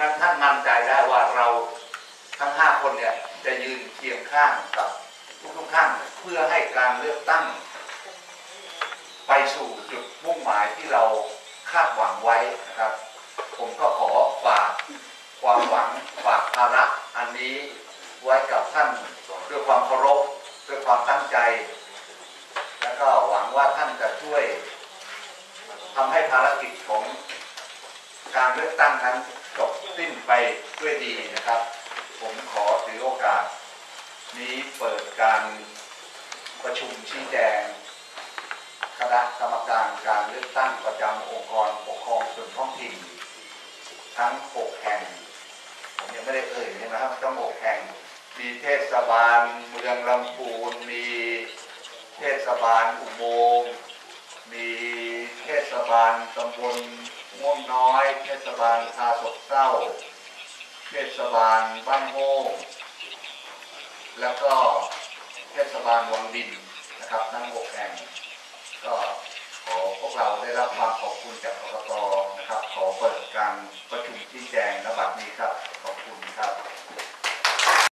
นั้นท่านมั่นใจได้ว่าเราทั้งห้าคนเนี่ยจะยืนเคียงข้างกับทุกๆท่านเพื่อให้การเลือกตั้ง ไปสู่จุดมุ่งหมายที่เราคาดหวังไว้นะครับ ผมก็ขอฝากความหวังฝากภาระอันนี้ไว้กับท่านด้วยความเคารพด้วยความตั้งใจ แล้วก็หวังว่าท่านจะช่วยทำให้ภารกิจของการเลือกตั้งนั้น สิ้นไปด้วยดีนะครับ ผมขอถือโอกาส นี้เปิดการประชุมชี้แจง คณะกรรมการการเลือกตั้งประจำองค์กรปกครองส่วนท้องถิ่น ทั้ง 6 แห่ง ผมยังไม่ได้เอ่ยใช่ไหมครับทั้ง 6 แห่ง มีเทศบาลเมืองลำพูน มีเทศบาลอุโมงค์ มีเทศบาลตำบล ม่วงน้อย เทศบาลทาสกเศร้า เทศบาลบ้านโฮงแล้วก็เทศบาลวังดินนะครับทั้งหกแห่งก็ขอพวกเราได้รับความขอบคุณจากกรกตนะครับ ขอเปิดการประชุมชี้แจงระบัดนี้ครับ